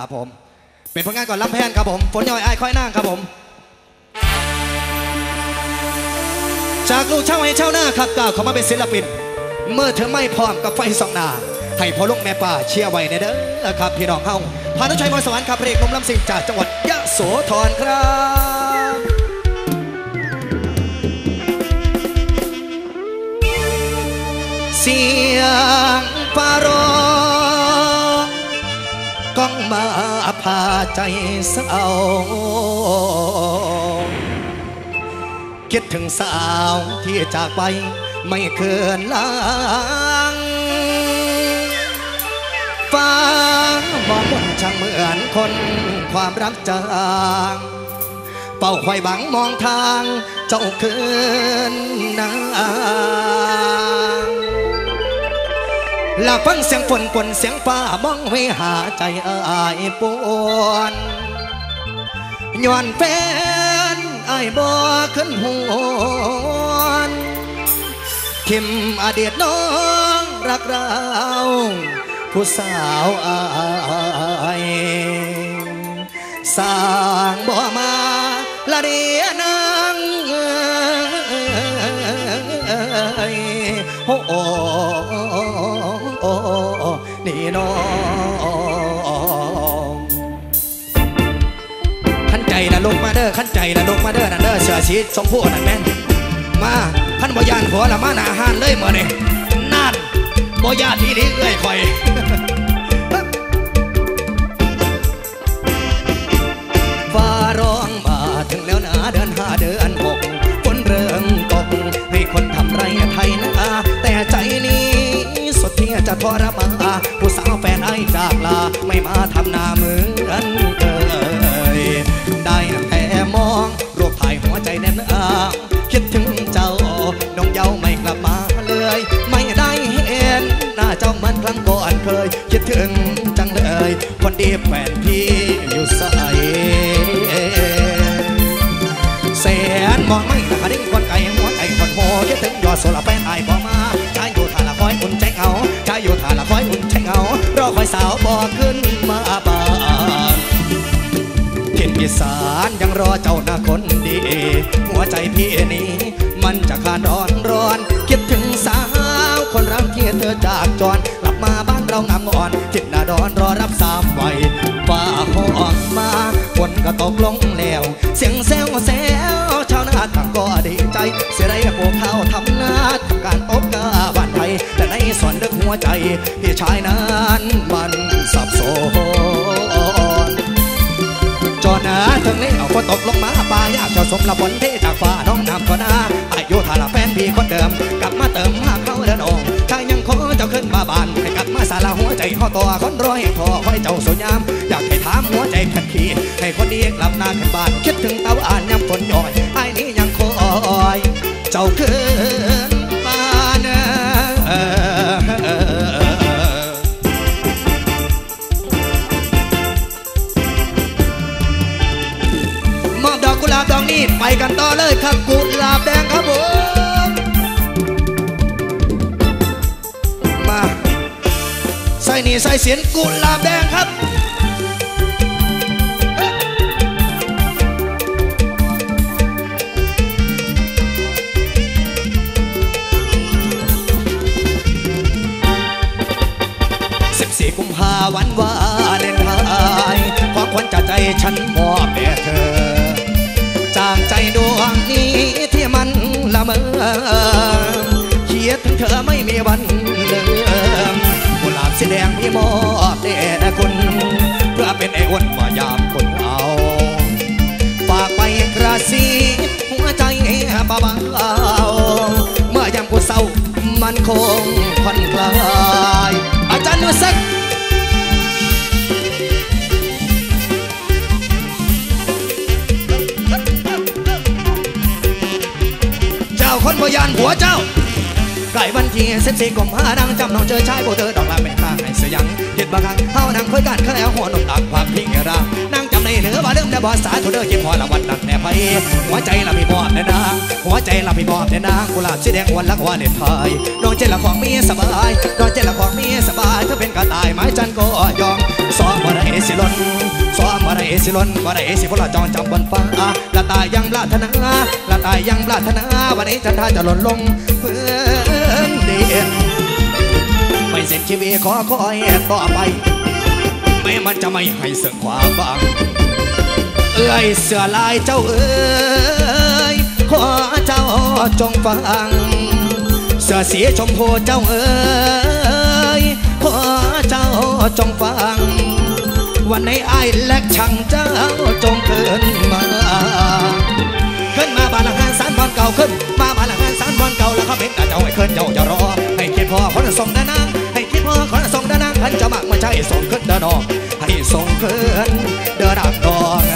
ครับผม เป็นผลงานก่อนลำแพนครับผม ฝนย่อยไอ้ายค่อยนั่งครับผม จากลูกเช่าวไอ้ชาวนาครับก้าวเขามาเป็นศิลปิน เมื่อเธอไม่พร้อมกับไฟสองหนาให้พ่อลุงแม่ป่าเชียร์ไว้ในเด้อครับพี่น้องเฮาพานุชัยมรสวรรค์ครับเพลงนมลำสิงจากจังหวัดยะโสธรครับเสียงฟ้า ใจเศร้าคิดถึงสาวที่จากไปไม่เคืนลางฟ้ามองมนช่างเหมือนคนความรักจางเป่าควายบังมองทางเจ้าคืนนาง ลาฟังเสียงฝนกวนเสียงฟ้ามองไว้หาใจอายปวนย้อนแฟนไอายบ่ขึ้นหวนทิมอดีตน้องรักเราผู้สาวอายสร้างบ่มาละเดียนางโอ้ นี่น้องขันใจละลงมาเด้อขันใจละลงมาเด้อนั่นเด้อเสือสีสมผู้นั่นแม่นมาขันบ่ยานหัวละมาหนาหานเลยเมื่อนี่นั่นบ่ยานที่นี้เอ้ยคอยฟ้าร้องมาถึงแล้วนะเดือนหา จะทรมานผู้สาวแฟนไอ้จากลาไม่มาทำหน้าเหมือนเคยได้แต่มองรูปถ่ายหัวใจแน่นอาคิดถึงเจ้าน้องเยาไม่กลับมาเลย ไม่ได้เห็นหน้าเจ้าเหมือนครั้งก่อนเคย คิดถึงจังเลย คนดีแฟนพี่อยู่ใสแสนมองไม่หนาดิ้งคนไก่หัวใจคนโหคิดถึงยอดโซลาแฟนไอ้บ่มา สาวบอกขึ้นมาบานถิ่นอีสานยังรอเจ้าหน้าคนดี หัวใจพี่นี้ มันจะขาดร้อนร้อน คิดถึงสาว คนรักที่เธอจากจรกลับมาบ้านเรางามอ่อนทิดหน้าดอนรอ วนลึกหัวใจพี่ชายนั้นมันสับสนจอนะถึงนี้เอาฝนตกลงมาป่ายากเจ้าสมละฝนเทจากฟ้าน้องน้ำก็นาอายุทาละแฟนพี่คนเดิม กลับมาเติมหาเขาเดินองถ้ายังขอเจ้าขึ้นมาบานให้กลับมาสาละหัวใจห่อตัวคนร้อยพอคอยเจ้าสวยาม อยากให้ถามหัวใจแผ่นขีให้คนดีกลับหน้าขึ้นบ้าน คิดถึงเตาอ่านยำฝนย่อยไอ้นี้ยังคอย เจ้าขึ้น ไปกันต่อเลยครับกุหลาบแดงครับผมมาใส่นี่ใส่เสียนกุหลาบแดงครับสี่กุมภาวันวาเลนไทน์ความขวัญจากใจฉันมอบแด่เธอ จากใจดวงนี้ที่มันละเมอเขียดถึงเธอไม่มีวันลืมกุหลาบสีแดงพี่มอบแด่คุณเพื่อเป็นไอ้อ้นมายามคนเอา ฝากไปกระซีหัวใจเบาๆเมื่อยามกูเศร้ามันคงผ่อนคลายอาจารย์นุสักาคนพยานผัวเจ้าใกล้วันที่สิบสี่กุมภาดังจำน้องเจอชายโบเธอดอกลาไม่ข้างให้เสียยังเห็ดบางครั้งเฮานังคุยกันเขาแล้วหัวนมตักความพิงรานัง ในเหนือว่าเรื่องแต่บอสาธุเด้อเก็บพอละวันดักแน่ไปหัวใจละพี่บอบแน่นางหัวใจละพี่บอบแน่นางกุหลาบสีแดงวันละว่าเล่นไทยน้องเจละของมีสบายน้องเจละของมีสบายเธอเป็นกระต่ายไม้จันก็ยองสองบ่ได้สิลนซ้อมบ่ได้สิล้นบ่ได้สิพลจรจำบนฟ้าละตายยังปรารถนาละตายยังปรารถนาวันนี้จันทาจะหล่นลงเพื่อนเดียนไม่เสร็จชีวิตขอคอยต่อไป ม่มันจะไม่ให้เสื่อความบางเอ้ยเสือลายเจ้าเอ้ยขอเจ้าจงฟัง เสือสีชมพูเจ้าเอ้ยขอเจ้าจงฟัง วันในไอ้และช่างเจ้าจงขึ้นมาขึ้นมาบ้านหลังงานสารบอนเก่าขึ้น มาบ้านหลังงานสารบอนเก่าแล้วเขาเป็นแต่เจ้าให้ขึ้นเจ้าจะรอ ให้คิดพอคนส่งดานางให้คิดพอคนส่ง ขันจะมากมาใช่ส่งขึ้นเดินออกให้ส่งขึ้นเดินดักดองเอ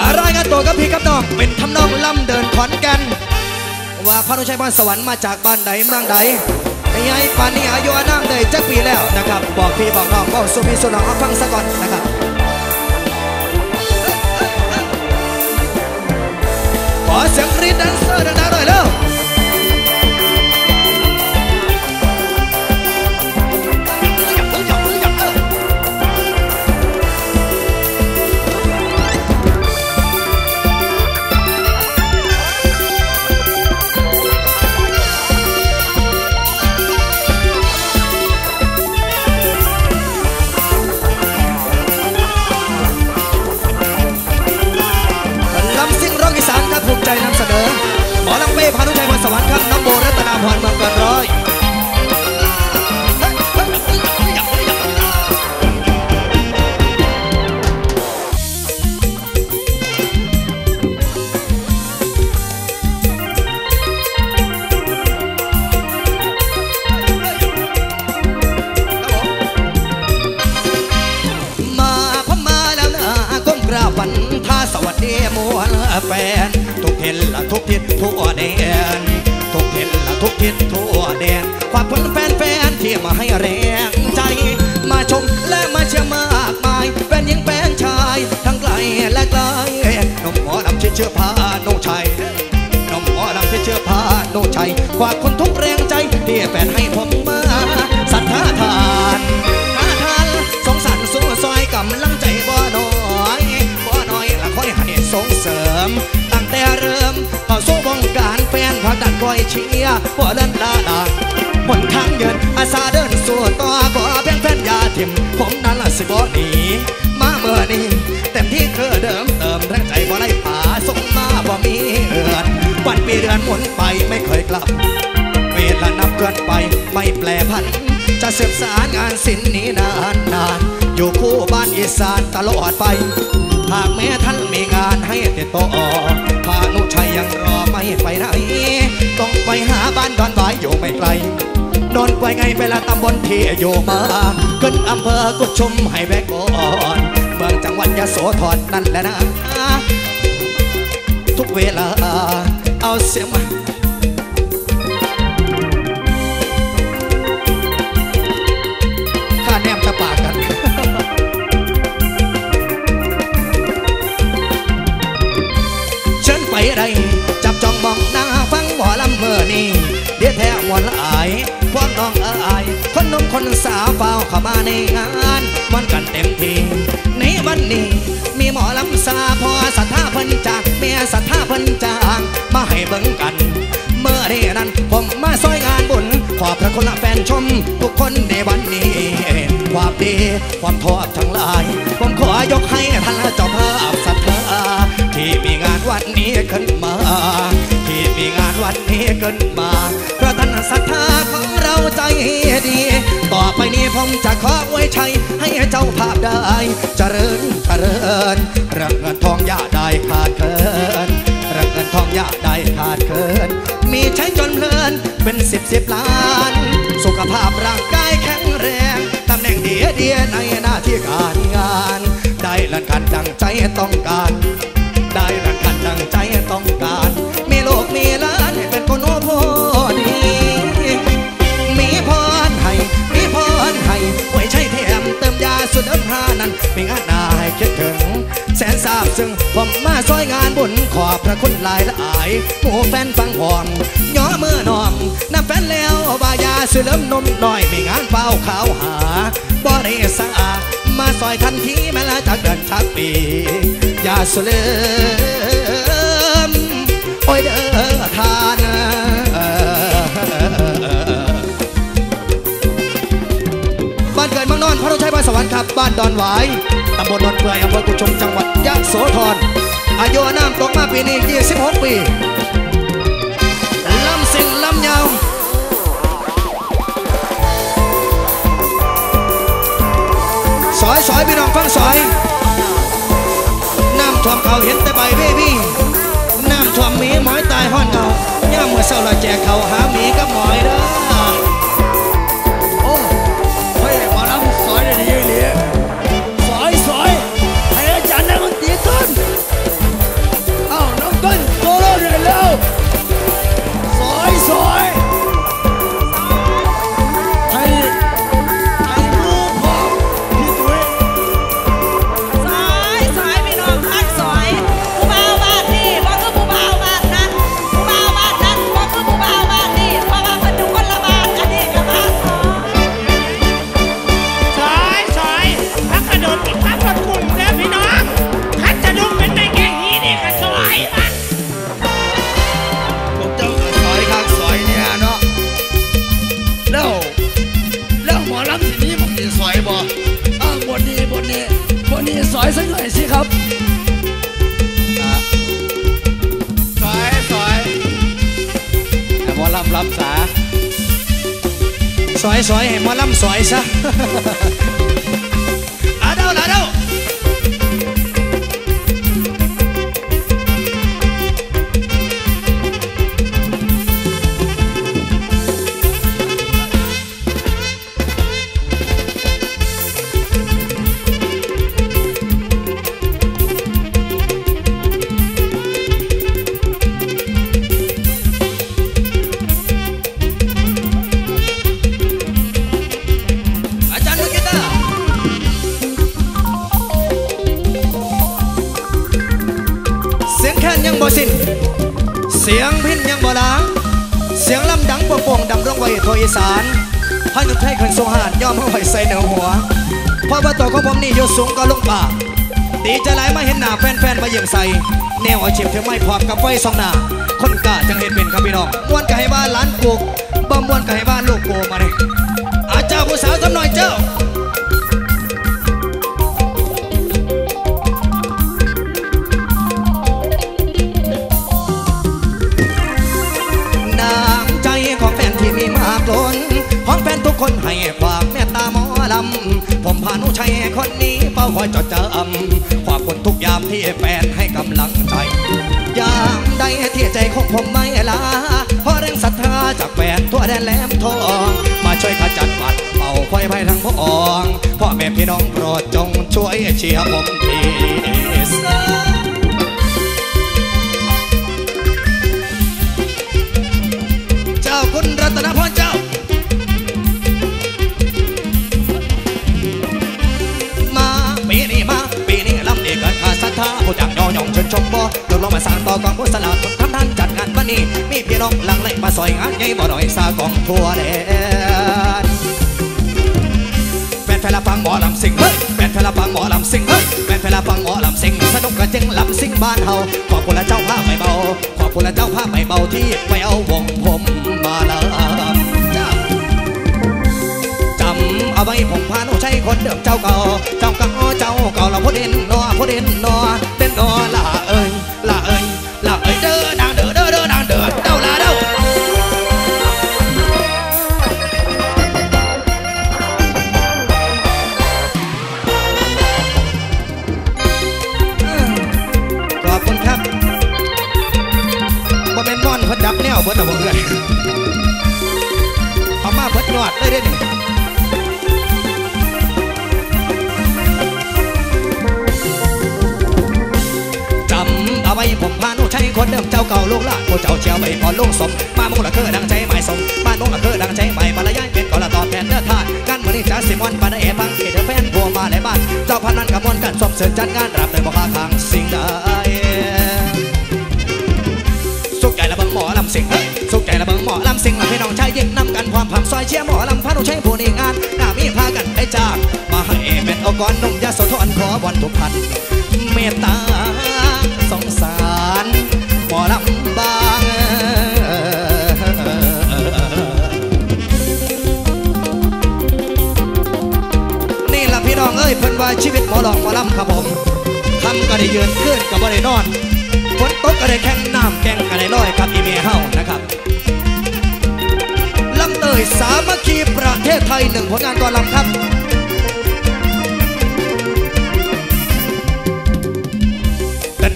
อะไรายกันตัวกับพี่กับน้องเป็นทำนองลำเดินขอนแกันว่าพระนุชัยบ้านสวรรค์มาจากบ้านใดเมืองใดไอ้ไอ้ปานนี้อายุอานามได้จักปีแล้วนะครับ บอกพี่บอกน้องบอกสุพี่สุน้องเอาฟังซะก่อนนะครับ ขอเสียงกรีดแดนเซอร์ดังๆหน่อยเร็ว ห็นละทุกทิศทั่วแดนทุกเห็นละทุกทิศทั่วแดนขอบคุณแฟนๆที่มาให้แรงใจ มาชมและมาเชียร์มากมายแฟนหญิงแฟนชายทั้งไกลและไกลนมหมอลำเชื่อเชื่อพาโนชัยน้องหมอลำที่เชื่อพาโนชัยขอบคุณทุกแรงใจที่แฟนให้ผมมาศรัทธาทานทาทานสงสารสู้ซอยกำลังใจบ่น้อยบ่น้อยละคอยให้ส่งเสริม รอยเชียร์บ่เล่นลาลาหนทางเดินอาสาเดินสู่ต่อขอเพียงแฟนยาทิมผมนั้นละสิบ่หนีมาเมื่อนี้เต็มที่เธอเดิมเติมแรงใจบ่ได้ป่าส่งมาบ่มีเอือนวันปีเดือนหมุนไปไม่เคยกลับ เวลานับเกินไปไม่แปลพัน จะสืบสารงานศิลป์นี้นานนานๆอยู่คู่บ้านอีสานตลอดไป หากแม้ท่านมีงานให้ติดต่อพานุชัยยังรอไม่ไปไหน ต้องไปหาบ้านดอนหวายอยู่ไม่ไกลโดนไปไงเวลาตำบลที่อยู่มา ขึ้นอำเภอกุชุมให้แวกก่อนเมืองจังหวัดยะโสธรนั่นแหละนะ ทุกเวลาเอาเสียงมา ดี๋ยวแท้มวนละอายพวกน้องเอ๋ยคนนุ่มคนสาวเฝ้าเข้ามาในงานมันกันเต็มทีในวันนี้มีหมอลำซาพอศรัทธาเพิ่นจากเมียศรัทธาเพิ่นจางมาให้เบิ่งกัน เมื่อได้นั้นผมมาซอยงานบุญ ขอบพระคุณละแฟนชม ทุกคนในวันนี้ ความดีความทอดทั้งหลาย ผมขอยกให้ท่านเจ้าภาพศรัทธาที่มีงานวันนี้ขึ้นมา นวันนี้ขึ้นมาเพราะท่านศรัทธาของเราใจดี ต่อไปนี้ผมจะขอไว้ชัยให้เจ้าภาพได้เจริญเจริญเรื่องเงินทองอย่าได้ขาดเคินเรื่องเงินทองอยาได้ขาดเคินมีใช้จนเพลินเป็นสิบสิบล้าน สุขภาพร่างกายแข็งแรงตำแหน่งเดียเดียในหน้าที่การงาน ได้ลันกันดังใจต้องการ นั้นมีงานนาให้คิดถึง แสนซาบซึ่งผมมาซอยงานบุญขอบพระคุณหลายหลายหมู่แฟนฟังหอมย่อมือนอมน้ำแฟนแล้วบายาสุเลิมนมหน่อยมีงานเฝ้าขาวหาบ่ได้สะอามาซอยทันทีแม้ละจากเดือนชักปียาสุเลิมโอ้ยเด้อทานบ้านเกิดเมืองนอนพระรชัย บ้านสวรรค์ครับบ้านดอนหวายตำบลดอนเปื่อยอำเภอกุชมจังหวัดยะโสธรอายุน้ำตกมาปีนี้26 ปีลำสิงลำยาวสอยสอยพี่น้องฟังสอยน้ำท่วมเขาเห็นแต่ใบเบบี้น้ำท่วมมีหมอยตายห้อนเงาย่าเมื่อเศร้าละแจกเขาหาหมีกับหมอยเด้อ ลำสอ งพินยังบ่ล้างเสียงลำดังปวงๆดำร้องไว้ทั่วอีสานพันยุทธไทยคนทรงหานย่อมเอาไว้ใส่เหนือหัวเพราะว่าตัวของผมนี่ยู่สูงก็ลงป่าตีจะไหลมาเห็นหน้าแฟนๆมาเยี่ยมใส่แนวอาเฉียบเธอไม่พร้อมกับไฟสองหน้าคนกล้าจังเห็นเป็นครับพี่น้องมวนก็ให้บ้านหล้านปลูกบ่มวนก็ให้บ้านลูกโกมาเลยอาเจ้าผู้สาวทำหน่อยเจ้า คนให้ความเมตตาหมอลำ ผมพานุชัยคนนี้เฝ้าคอยจดจำขอบคุณทุกยามที่แฟนให้กำลังใจยามใดที่ใจของผมไม่ลาเพราะแรงศรัทธาจากแฟนทั่วแดนแหลมทอง มาช่วยขจัดปัดเป่าไฟไปทั้งพองพ่อแม่พี่น้องโปรดจงช่วยเชียร์ผมที ผู้จักยอยองเชิญชมบ่ยกลงมาสร้างต่อกองผู้สลาดทำท่านจัดงานวันนี้ มีพี่น้องหลังไหลมาซอยงานใหญ่บ่หน่อยสากองทั่วแดนแฟนแฟนละฟังหมอลำสิงเฮ้ยแฟนแฟนละฟังหมอลำสิงเฮ้ยแฟนแฟนละฟังหมอลำสิงสนุกกระเจงลำสิงบ้านเฮาขอบคุณละเจ้าภาพไม่เบาขอบคุณละเจ้าภาพไม่เบาที่ไปเอาวงผมมาลำจ้าจำเอาไว้ผมพานุชัยคนเดิมเจ้าเก่า เจ้าเก่าเจ้าเก่าเราพูดเด่นนอพูดเด่นนอ นอละเอ้ยละเอ้ยละเอ้ยเด้อดังเด้อเด้อเด้อดังเด้อเด้าละเด้อขอบคุณครับบ่เป็นม่อนเพิ่นดับแนวเพิ่นน่ะบ่เอื้อนเอามาเพิ่นยอดเลยเด้อนี่ ไมผมพานุใช้คนเดิมเจ้าเก่าลงละผู้เจ้าเชียวไปพอลงสมมามงละเคือดังใจหมายสมมานงละเคือดังใจหมายมาละย้ายเป็นก่อนละตอบแทนเนื้อทานกันมือนี้จ้าสิมอนปานเอฟังเอเดแฟนบัวมาในบ้านเจ้าพันนันกับมอนกันสอบเสริญจัดงานรับแต่บ่ว่าทางสิ่งใดสุขใจละเบังหมอลำสิงเฮ้สุขใจละเบังหมอลำเสียงมาให้น้องชายยิ่งนำกันความผับซอยเชียวหมอลำพานุใช้ผู้นี้งานหน้ามีพากันได้จากมาให้เป็นอกรนมยาโสธรขอบอนทุกพันเมตตา สงสารหมอลำบางนี่ล่ะพี่น้องเอ้ยเพิ่นว่าชีวิตหมอหลอกหมอลำครับผมคำก็ได้ยืนขึ้นกับ่ได้นอนฝนตกก็ได้แข่งน้ำแกงก็ได้ลอยครับอีเมเฮานะครับลำเตยสามัคคีประเทศไทยหนึ่งผลงานก่อนลำครับ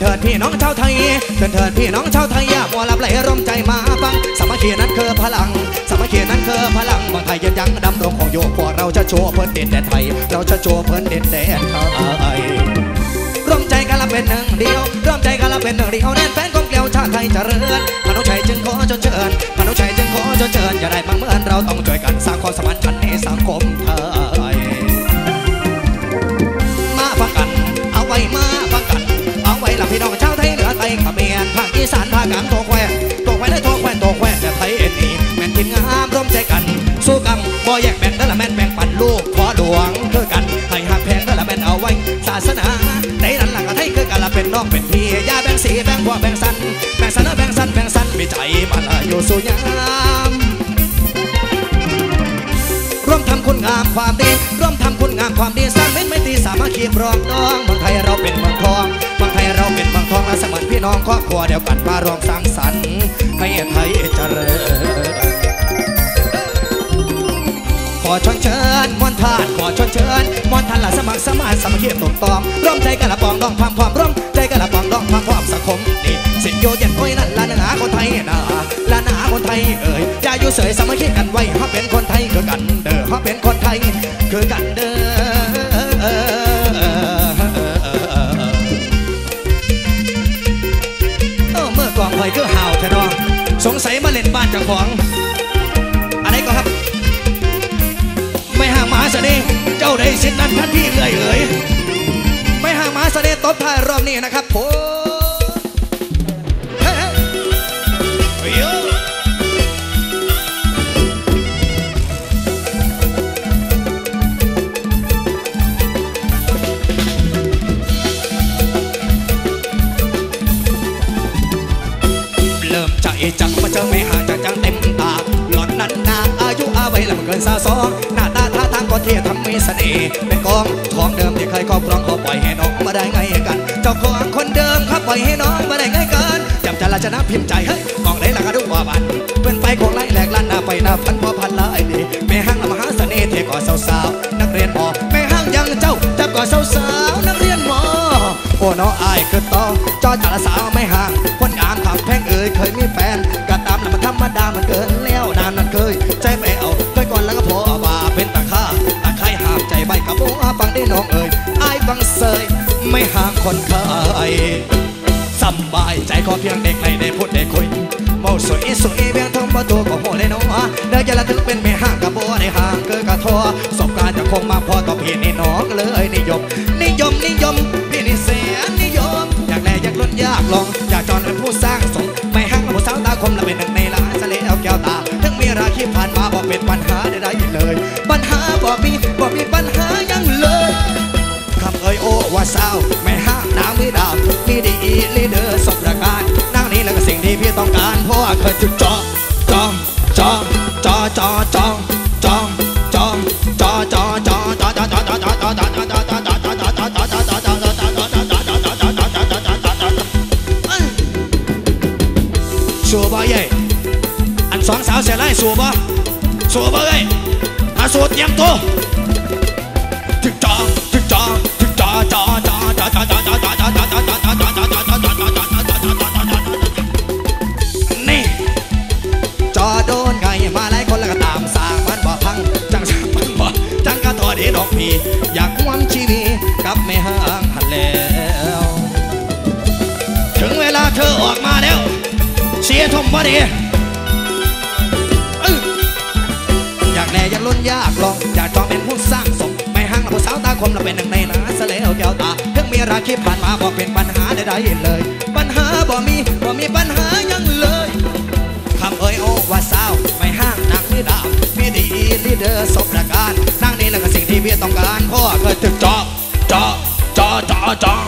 เถิดพี่น้องชาวไทยเตือเถิดพี่น้องชาวไทยย่ามัวลับไหลร่มใจมาฟังสามัคคีนั้นคือพลังสามัคคีนั้นคือพลังบางไทยยันยังดำรงของโยกพวกเราจะโชว์เพื่อนเด่นแดนไทย เราจะโชว์เพื่อนเด่นแดนไทยร่วมใจกันละเป็นหนึ่งเดียวร่วมใจกันละเป็นหนึ่งเดียวแน่นแฟนกองเกลียวชาติไทยเจริญพนุชัยจึงขอจนเชิญพนุชัยจึงขอจนเชิญอย่าได้บังเมินเราต้องช่วยกันสร้างความสมานฉันในสังคมไทยมาฟังกันเอาไว้มา ละพี่น้องชาวไทยเหนือไทยขมียนภาคอีสานภาคกลางตัวแควตัวแควได้ตัวแควตัวแควแต่ไทยเอ็นนี่แม่นกินงามร่วมใจกัน สู้กรรมบ่แยกแบ่งนั่นแหละแม่นแบ่งปันลูกขอหลวงคือกันไทยหักแพงนั่นแหละแม่นเอาไว้ ศาสนาในนั้นหลังไทยคือกันละเป็นน้องเป็นพี่ยาแบ่งสีแบ่งพวกแบ่งสันแบ่งสันแบ่งสันแบ่งสันมีใจมาลาอยู่สุยามร่วมทำคุณงามความดีร่วมทำคุณงามความดีสร้างเม็ดไม่ตีสามัคคีพร้อมน้องเมืองไทยเราเป็นเมือง มาเสมือนพี่น้องครอบครัวเดียวกันมารองสร้งสรรค์ให้ไทยเจริญขอชวนเชิญมอนทานขอชวนเชิญมอนทานละสมัครสมานสมัครเขียบตกตอมร่วมใจกันละปองร้องความความร่วมใจกันละปองร้องความความสังคมนี่สิโยเย็นก้อยนั่นละนาคนไทยนะละนาคนไทยเอ่ยจะอยู่เสยสมัครเขียกันไว้ฮะเป็นคนไทยคือกันเด้อฮะเป็นคนไทยคือกันเด้อ้าของอะไรก็ครับ ไม่ห่างมาเสน่เจ้าได้สิทธิ์นั้นทันทีเลยเลยไม่ห่างมาเสน่ห์ตบท้ายรอบนี้นะครับผม สองหน้าตาท่าทางก็เทียทำมีเสน่ห์เป็นกองของเดิมที่เคยครอบครองเขาปล่อยให้น้องมาได้ไงกัน เจ้าของคนเดิมเขาปล่อยให้น้องมาได้ไงกันจำจะละชนะพิมพ์ใจเฮ้ยกองได้ละก็ดูว่าบันเพื่อนไปของไรแหลกลั่นหน้าไปหน้าพันพอพันลายดีแม่ห้างมหาเสน่ห์เท่ก่อสาวสาวนักเรียนมอแม่ห้างยังเจ้าจับก่อสาวสาวนักเรียนมอโอ้น้องอายคือต้องจอดจัละสาวไม่ห่างคนงามทำแพง คนเคยสบายใจขอเพียงเด็กในได้พูดได้คุยเมาสวยสวยเบียงทองประตูก็โหเลยเนาะเด็กยาละถึงเป็นไม่ห่างกับบัวในห่างเกินกระทอสบการจะคงมาพอต่อพี่นี่น้องเลยนิยม นิยมนิยมพี่นี่เสียนิยม อยากแลอยากล้นอยากลองอยากจอนเป็นผู้สร้างสงไม่ห่างกับผู้สาวตาคมและเป็นหนึ่งในล้านสเลเอาแก้วตาทั้งมีราคีผ่านมาบอกเป็นปัญหาได้ได้เลย ปัญหาบอกมีบอกมีปัญหายังเลยคำเอ่ยโอ้ว่าสาวไม่ 啊，看就张张张张张张张张张张张张张张张张张张。说吧耶，俺双手下来说吧，说吧耶，俺说点多。somebody อยากแน่อยากล้นอยากลอง อยากจองเป็นผู้สร้างสมไม่ห้างเราสาวตาคมเราเป็นหนึ่งในนาเสลวแก้วตาเพิ่งมีราคีผ่านมาบอกเป็นปัญหาใดๆเลย ปัญหาบ่มีบ่มีปัญหายังเลยคำเอ่ยโอ้ว่าสาวไม่ห้างนักที่ดาวมีดีลีเดอร์สมประการนั่งนี่แหละก็สิ่งที่พี่ต้องการพ่อเคยถึกจอกจอกจอกจอกจอก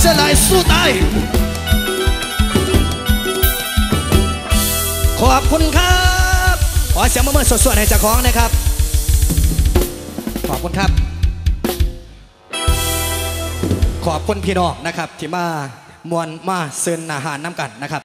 เสองสาวเสื้อลสู้ตาย ขอบคุณครับ ขอเสียงมือมือสดๆให้เจ้าของนะครับ ขอบคุณครับ ขอบคุณพี่น้องนะครับ ที่มามวนมาเซินอาหารน้ำกันนะครับ